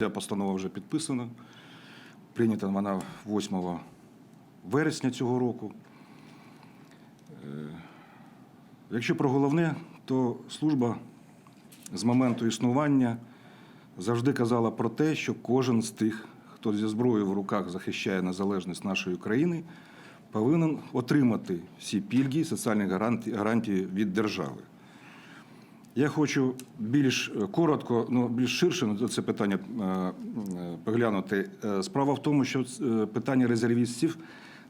Ця постанова вже підписана. Прийнята вона 8 вересня цього року. Е, Якщо про головне, то служба з моменту існування завжди казала про те, що кожен з тих, хто зі зброєю в руках захищає незалежність нашої країни, повинен отримати всі пільги і соціальні гарантії гарантії від держави. Я хочу більш е, коротко, ну більш ширше на це питання е, поглянути. Е, Справа в тому, що питання резервістів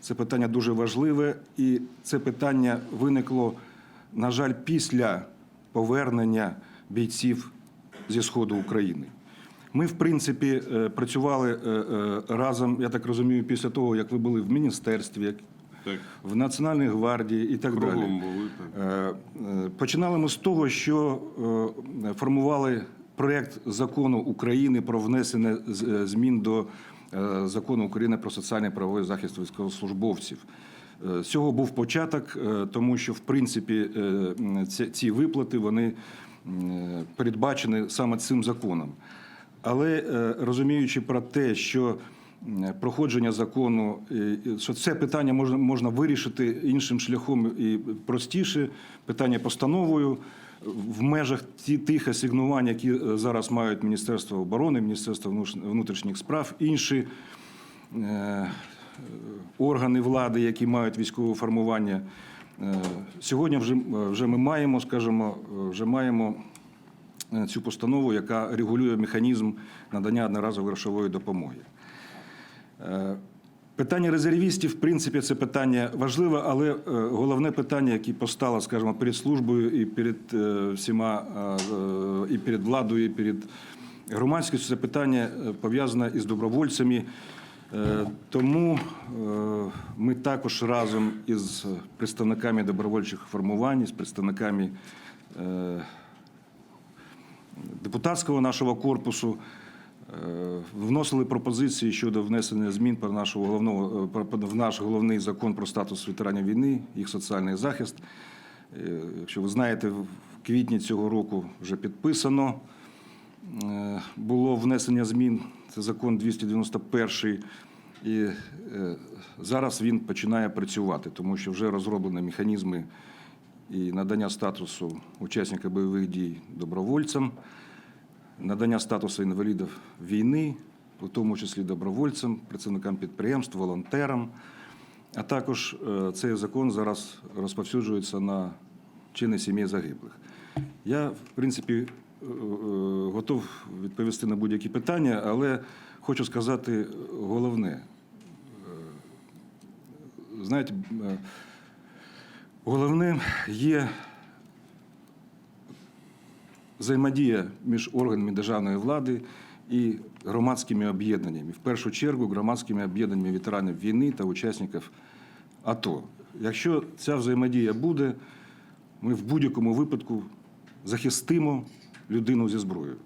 це питання дуже важливе, і це питання виникло, на жаль, після повернення бійців зі сходу України. Ми, в принципі, працювали разом, я так розумію, після того, як ви були в міністерстві, Так, в Національній гвардії і так далі. були так. Е, е, Починали ми з того, що е, формували проєкт закону України про внесення змін до закону України про соціальний правовий захист військовослужбовців. З цього був початок, тому що в принципі ці- виплати вони передбачені саме цим законом. Але розуміючи про те, що проходження закону, е, що це питання можна, можна вирішити іншим шляхом і простіше, питання постановою в межах тих асигнувань, які е, зараз мають Міністерство оборони, Міністерство внутрішніх справ, інші е, органи влади, які мають військове формування. Е, Сьогодні вже, вже ми маємо, скажімо, е, вже маємо е, цю постанову, яка регулює механізм надання одноразової грошової допомоги. Питання резервістів, в принципі, це питання важливе, але е, головне питання, яке постало, скажімо, перед службою і перед е, всіма, е, і перед владою, і перед громадськістю, це питання пов'язане із добровольцями. Тому ми також разом із представниками добровольчих формувань, з представниками депутатського нашого корпусу вносили пропозиції щодо внесення змін про нашого головного е, в наш головний закон про статус ветеранів війни, їх соціальний захист. Е, Якщо ви знаєте, в квітні цього року вже підписано. Е, Було внесення змін. Це закон 291. І е, зараз він починає працювати, тому що вже розроблені механізми і надання статусу учасника бойових дій добровольцям, надання статусу інвалідів війни, у тому числі добровольцям, працівникам підприємств, волонтерам. А також е, цей закон зараз розповсюджується на чини сімей загиблих. Я, в принципі, е, е, готов відповісти на будь-які питання, але хочу сказати головне. Знаєте, головним є взаємодія між органами державної влади і громадськими об'єднаннями. В першу чергу громадськими об'єднаннями ветеранів війни та учасників АТО. Якщо ця взаємодія буде, ми в будь-якому випадку захистимо людину зі зброєю.